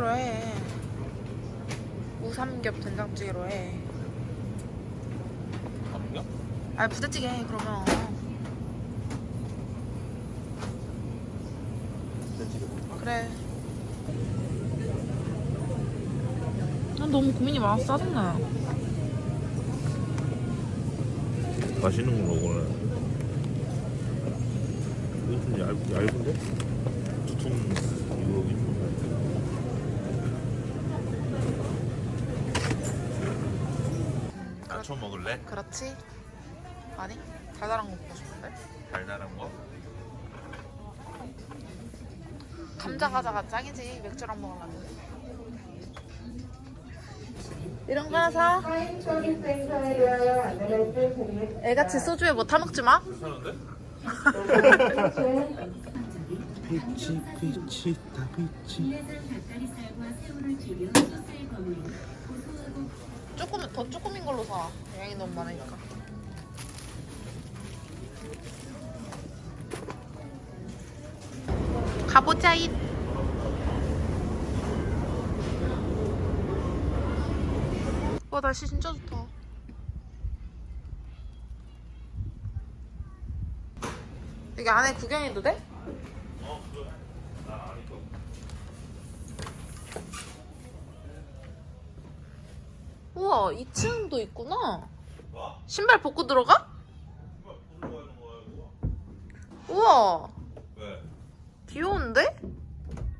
된장찌개로 해. 우삼겹 된장찌개로 해. 쌈무야? 아니 부대찌개 해, 그러면. 된장찌개. 그래. 난 너무 고민이 많아서 짜증나. 맛있는 좀 얇, 얇은데? 두툼 이거 있는 거. 먹을래? 그렇지? 아니? 달달한 거 먹고 싶은데? 달달한 거? 감자 과자가 짱이지 맥주랑 먹으려면 이런 거 하나 사 애같이 소주에 뭐 타먹지 마 괜찮은데? 피치 피치 다 피치 조금 더 조금인 걸로 사 양이 너무 많으니까 가보자 잇 와, 날씨 진짜 좋다. 여기 안에 구경해도 돼? 우와, 2층도 있구나. 뭐? 신발 벗고 들어가? 우와, 왜? 귀여운데?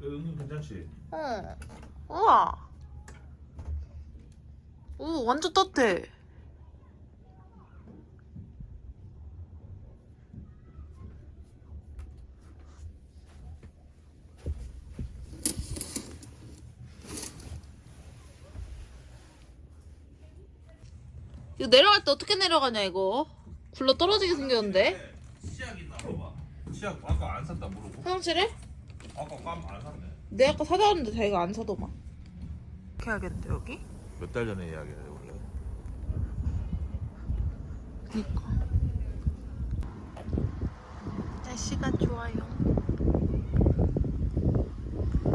왜 은근 괜찮지? 어. 우와. 오, 완전 따뜻해. 이거 내려갈 때 어떻게 내려가냐 이거? 굴러 떨어지게 생겼는데? 치약 있나 봐봐 치약 아까 안 샀다 모르고 화장실에? 아까 깜안 샀네 내가 아까 사다 놨는데 자기가 안 사더만. 이렇게 해야겠는데 여기? 몇 달 전에 이야기해 원래. 그니까. 날씨가 좋아요.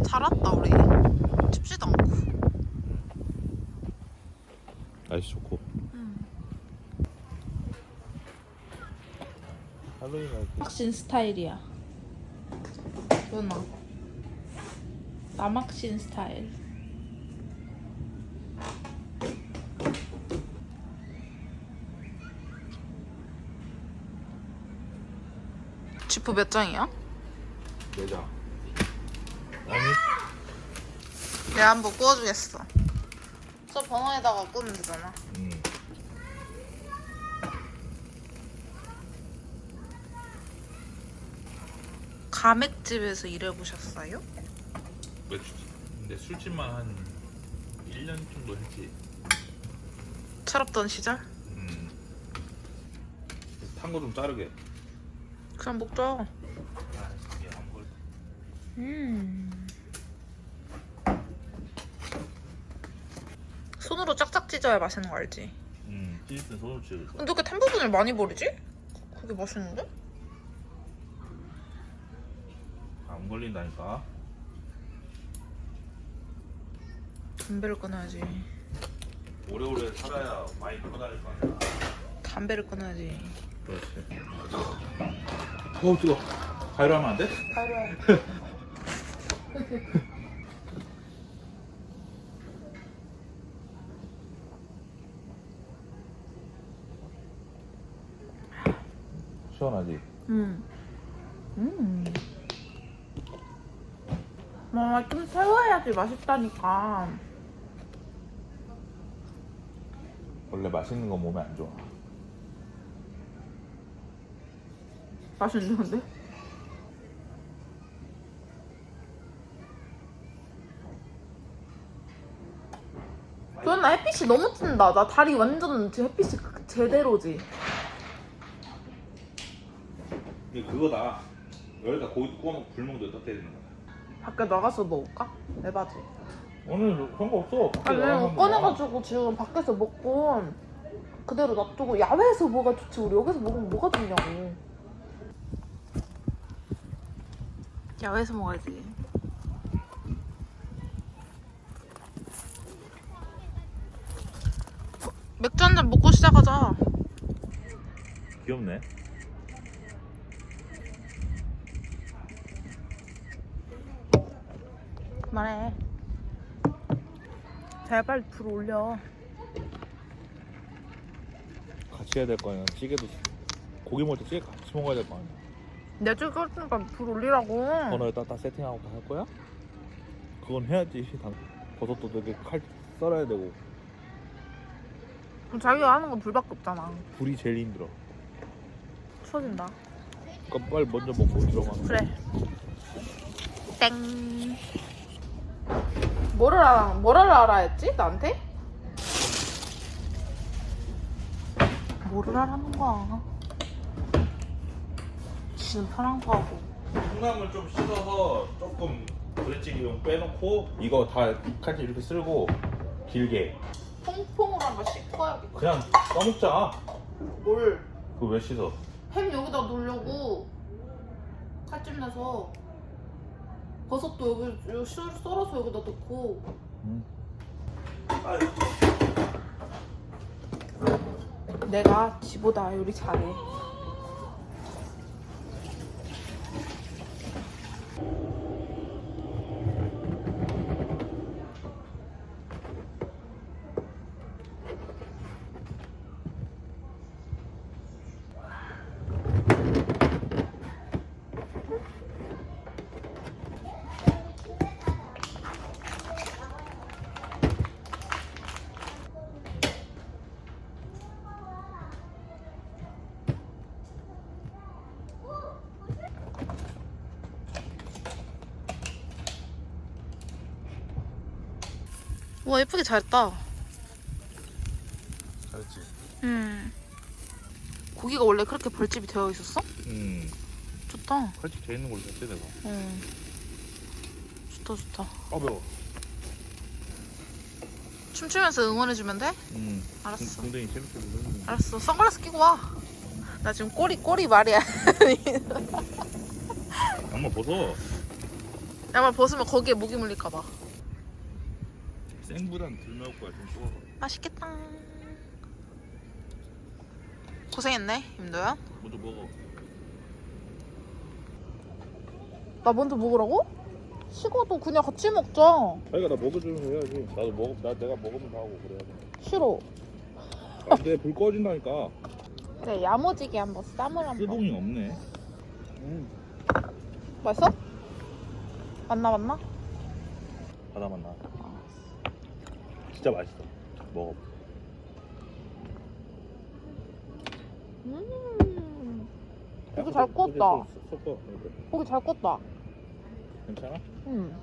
잘 왔다 우리. 춥지도 않고. 날씨 좋고 할로윈 할 때. 남학신 스타일이야 누나 남학신 스타일 지프 몇 장이야? 내장 아니 내가 한번 구워주겠어. 저 번호에다가 끄면 되잖아. 음. 가맥집에서 일해보셨어요? 맥주 근데 술집만 한 1년 정도 했지 철없던 시절? 음. 탄거 좀 자르게 그냥 먹자. 아 이게 안 걸. 음. 손으로 짝짝 찢어야 맛있는 거 알지? 음. 찢을 땐 손으로 거야 근데 왜 이렇게 탄 부분을 많이 버리지? 그게 맛있는데? 안 걸린다니까 담배를 끊어야지. 오래오래 살아야 많이 커다닐 거 아니야 담배를 끊어야지. 그렇지 어우 뜨거 가위로 하면 안 돼? 해. 시원하지? 음. 음. 뭐, 좀 새워야지 맛있다니까. 원래 맛있는 거 몸에 안 좋아 맛있는데, 근데? 그나 햇빛이 너무 찐다. 나 다리 완전 제 햇빛이 그- 제대로지. 이게 그거다 여기다 고기 구워 먹고 불 먹는 데 떠야 되는 거야 밖에 나가서 먹을까? 내 바지. 오늘 상관없어. 밖에 아니 나가면 이거 꺼내가지고 지금 밖에서 먹고 그대로 놔두고 야외에서 뭐가 좋지 우리 여기서 먹으면 뭐가 좋냐고 야외에서 먹어야지 맥주 한 잔 먹고 시작하자 귀엽네. 그만해 잘 빨리 불 올려 같이 해야 될 거 아니야. 찌개도 고기 먹을 때 찌개 같이 먹어야 될 거 아니야. 내줄 껐으니까 불 올리라고 버너에다 딱 세팅하고 다 할 거야? 그건 해야지. 당- 버섯도 되게 칼 썰어야 되고 그럼 자기가 하는 건 불밖에 없잖아 불이 제일 힘들어. 추워진다 그러니까 빨리 먼저 먹고 들어가. 그래. 땡. 뭐를 알아? 뭐를 알아 했지? 나한테? 뭐를 알아는 거야? 지는 편한 거 하고. 콩나물 좀 씻어서 조금 부대찌개용 빼놓고 이거 다 칼질 이렇게 쓸고 길게 퐁퐁으로 한번 씻어야겠다. 그냥 떠먹자. 뭘? 그거 왜 씻어? 햄 여기다 놓으려고 칼집 내서 버섯도 여기 여기 썰- 썰어서 여기다 넣고 응. 내가 지보다 요리 잘해. 예쁘게 잘했다. 잘했지. 음. 고기가 원래 그렇게 벌집이 되어 있었어? 음. 좋다. 칼집 돼 있는 걸로 했지 내가. 음. 좋다 좋다. 아 매워. 춤추면서 응원해주면 돼? 음. 알았어. 동댕이 재밌게 놀는 알았어. 선글라스 끼고 와. 나 지금 꼬리 꼬리 말이야. 양말 벗어. 양말 벗으면 거기에 모기 물릴까 봐. 생보단 덜 매울 거야 좀 좋아. 맛있겠다. 고생했네, 임도현. 먼저 먹어. 나 먼저 먹으라고? 식어도 그냥 같이 먹자. 자기가 나 먹어주면 해야지. 나도 먹, 나 내가 먹으면 다 하고 그래야지. 싫어. 안돼 불 꺼진다니까. 그래, 야무지게 한번 쌈을 한번. 수동이 없네. 음. 맛있어? 맞나 맞나? 바다 맛나. 진짜 맛있어. 먹어. 음. 고기 잘 구웠다. 섞어. 고기 잘 껐다. 괜찮아? 음.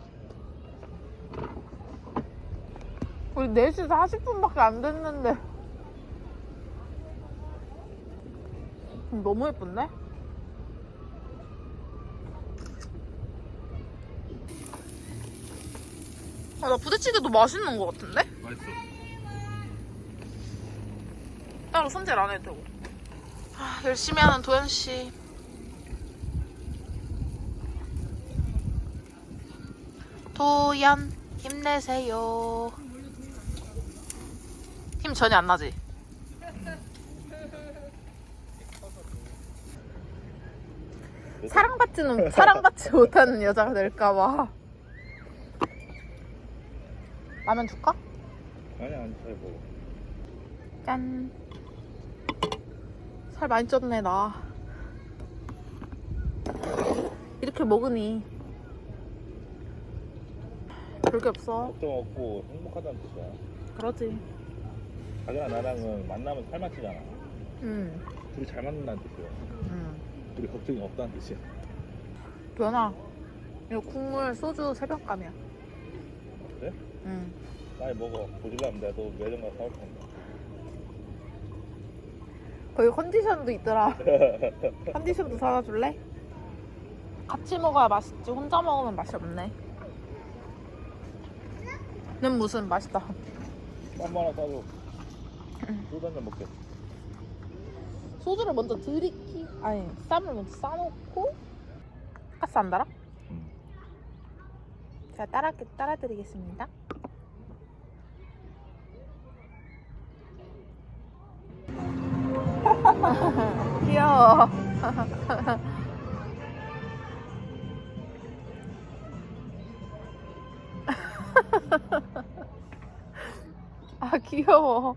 우리 4시 40분밖에 안 됐는데. 음, 너무 예쁜데? 아, 나 부대찌개도 맛있는 것 같은데? 맛있어. 따로 손질 안 해도 되고. 아, 열심히 하는 도현씨. 도연, 힘내세요. 힘 전혀 안 나지? 사랑받지는, 사랑받지 못하는 여자가 될까봐. 라면 줄까? 아니 아니 잘 먹어. 짠. 살 많이 쪘네, 나. 이렇게 먹으니. 별게 없어. 걱정 없고 행복하다는 뜻이야. 그러지. 자기랑 나랑은 만나면 살 맞지잖아. 응. 둘이 잘 맞는다는 뜻이야. 응. 우리 걱정이 없다는 뜻이야. 변아. 이거 국물 소주 새벽감이야. 그래? 응. 빨리 먹어. 보질라면 내가 너 매점 가서 사올 텐데. 거기 컨디션도 있더라. 컨디션도 사다 줄래? 같이 먹어야 맛있지. 혼자 먹으면 맛이 없네. 는 무슨 맛있다. 쌈 하나 싸줘. 소주 한잔 먹게. 소주를 먼저 들이키 아니 쌈을 먼저 싸놓고 가스 안 달아? 응. 제가 따라 따라 드리겠습니다. 귀여워. 아 귀여워.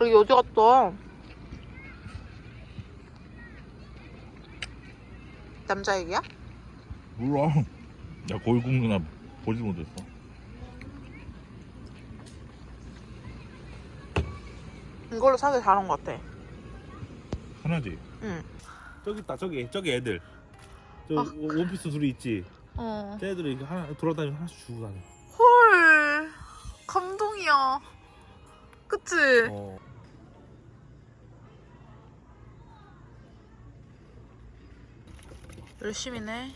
여기 어디 갔어? 남자 얘기야? 몰라. 야 거기 굽는 나 보지 못했어. 이걸로 사기 잘한 것 같아. 하나지. 응. 저기 있다 저기 저기 애들. 저 아. 원피스 둘이 있지. 어. 쟤들이 이렇게 하나 돌아다니면 하나씩 주고 다녀. 헐. 감동이야. 그치? 어. 열심히네.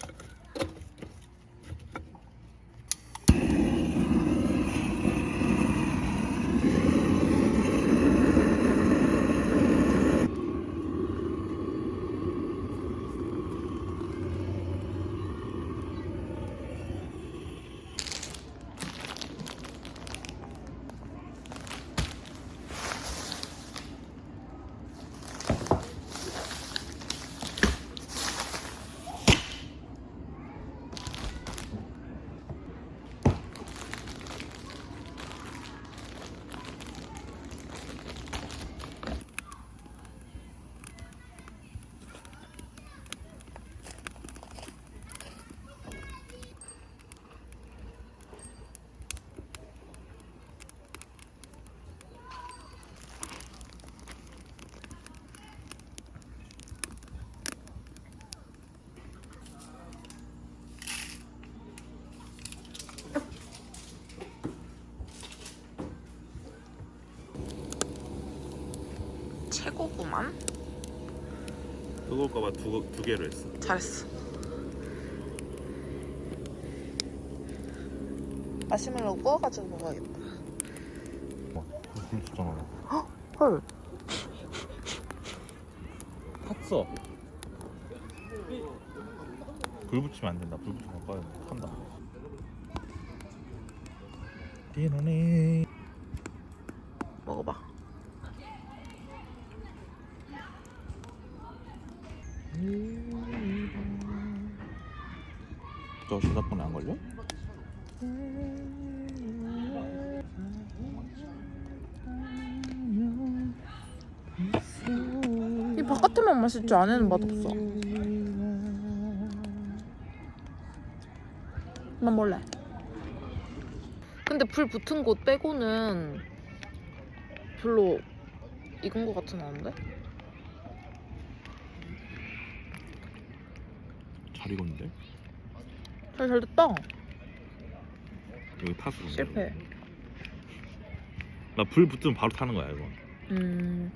최고구만. 뜨거울까봐 두, 두 개로 했어. 잘했어. 마시멜로 구워가지고 먹어야겠다. 불 붙잖아. 헐. 탔어. 불 붙이면 안 된다. 불 붙이면 오빠가 탄다. 디노네. 먹어봐. 저 저작권에 안 걸려? 이 바깥에만 맛있지 안에는 맛없어. 난 몰래. 근데 불 붙은 곳 빼고는 별로 익은 것 같진 않은데? 잘 익었는데? 잘, 잘 됐다. 여기 그런 거야, 실패. 이거. 나 불 붙으면 바로 타는 거야 이거. 음.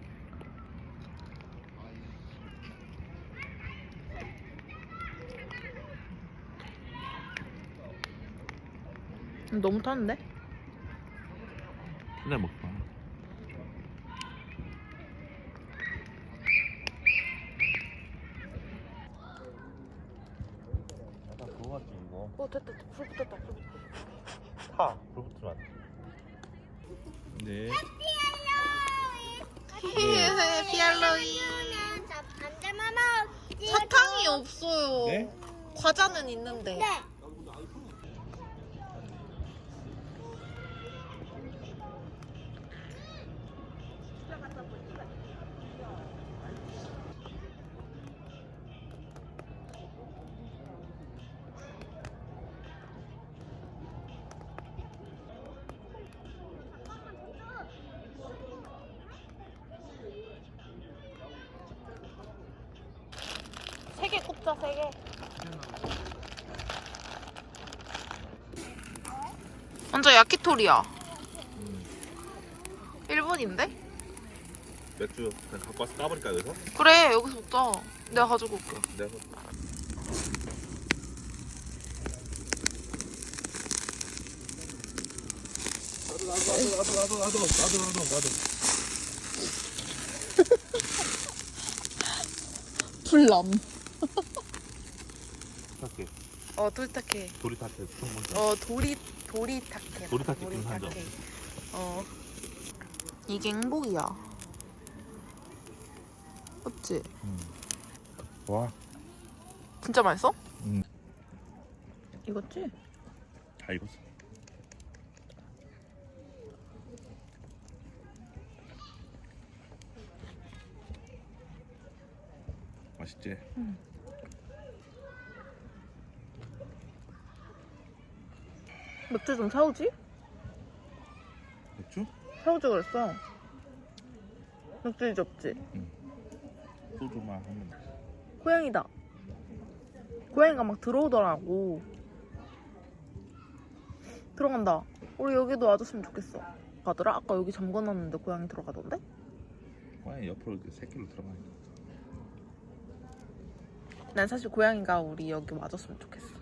너무 타는데? 근데 먹자. 약간 그거 같지 이거. 어 됐다 됐다. 불 붙었다 불 붙었다. 타. 불 붙으면 안 돼. 네. 피알로이 사탕이 없어요 네? 과자는 있는데 세개 꼽자 세 개. 완전 야키토리야. 일본인데? 맥주 그냥 갖고 와서 따버릴까 여기서? 그래 여기서 먹자. 내가 가지고 올게. 내가 나도 나도 나도 나도 나도 나도 나도 나도 나도 불남. 할게. 어 똘딱해. 도리타테 어 도리 도리탁해 좀 사줘. 어. 이게 행복이야. 맞지? 와. 진짜 맛있어? 음. 이거지? 다 익었어. 맛있지? 맥주 좀 사오지? 맥주? 사오지 그랬어. 맥주 이제 없지? 소주만 하면 돼. 고양이다. 고양이가 막 들어오더라고. 들어간다. 우리 여기도 와줬으면 좋겠어. 가더라? 아까 여기 잠궈놨는데 고양이 들어가던데? 와인 옆으로 이렇게 새끼로 들어가니까. 난 사실 고양이가 우리 여기 와줬으면 좋겠어.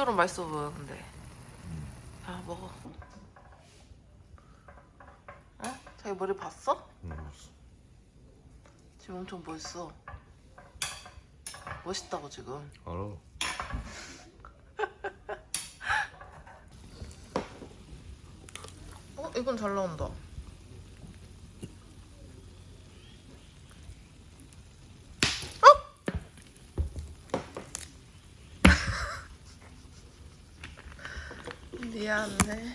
비주얼은 맛있어 보여, 근데. 아, 먹어. 어? 자기 머리 봤어? 음. 지금 엄청 멋있어. 멋있다고 지금. 알아. 어? 이건 잘 나온다. 미안해.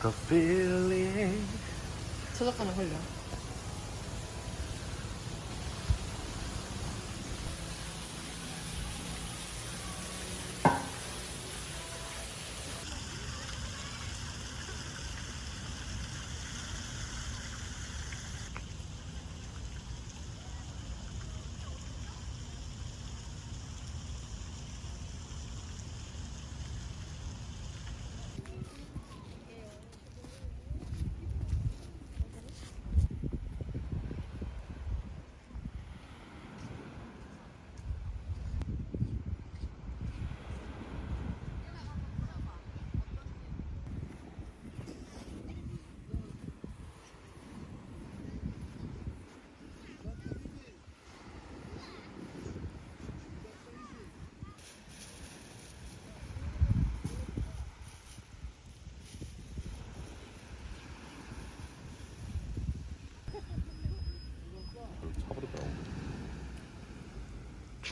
The feeling. 저작권에 걸려.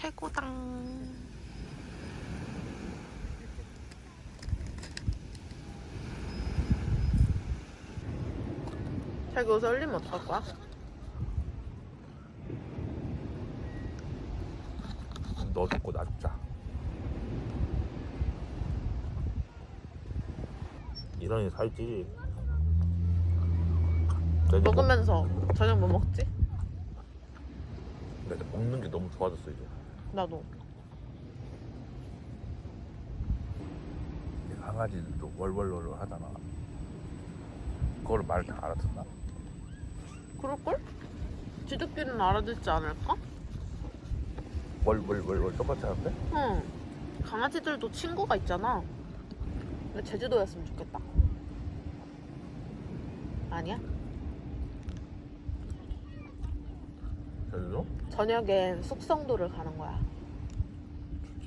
최고당. 자기 옷에 흘리면 어떡할 거야? 너 죽고 나 죽자. 이런이 살찌. 먹- 먹으면서 저녁 뭐 먹지? 근데 먹는 게 너무 좋아졌어 이제. 나도. 이 강아지들도 월월월월 하잖아. 그걸 말 다 알아듣나? 그럴걸? 지들끼리는 알아듣지 않을까? 월월월월 똑같이 하는데? 응. 강아지들도 친구가 있잖아. 근데 제주도였으면 좋겠다. 아니야? 제주도? 저녁엔 숙성도를 가는 거야.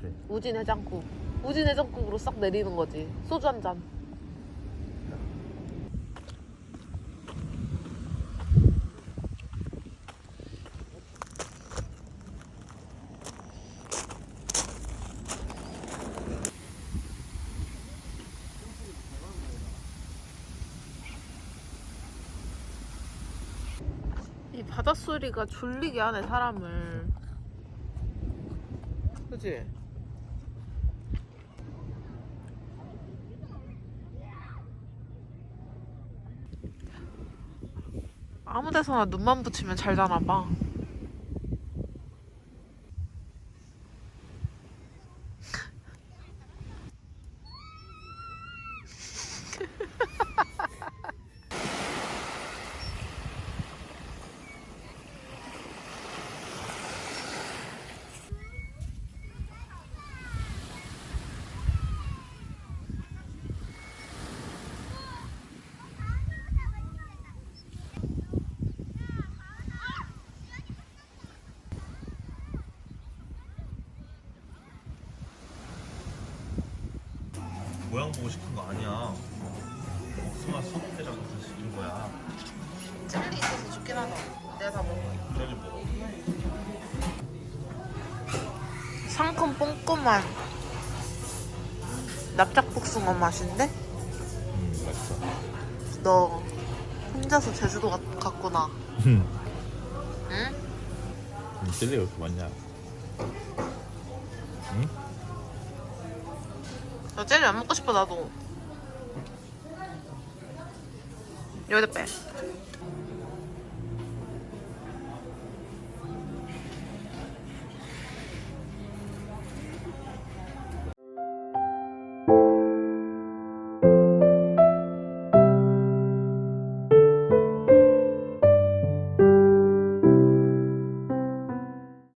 좋지. 우진 해장국. 우진 해장국으로 싹 내리는 거지. 소주 한 잔. 이 바닷소리가 졸리게 하네 사람을 그치? 아무 데서나 눈만 붙이면 잘 자나 봐 보고 싶은 거 아니야. 복숭아 소금대라고 드시는 거야. 젤리 있어서 좋긴 하다 내가 다 먹어 저기 뭐. 상큼 뽕끔한 납작복숭아 맛인데? 음 맛있어. 너 혼자서 제주도 갔, 갔구나 음. 응? 젤리 왜 이렇게 많냐? 응? 나 젤리 안 먹고 싶어 나도. 여기다 빼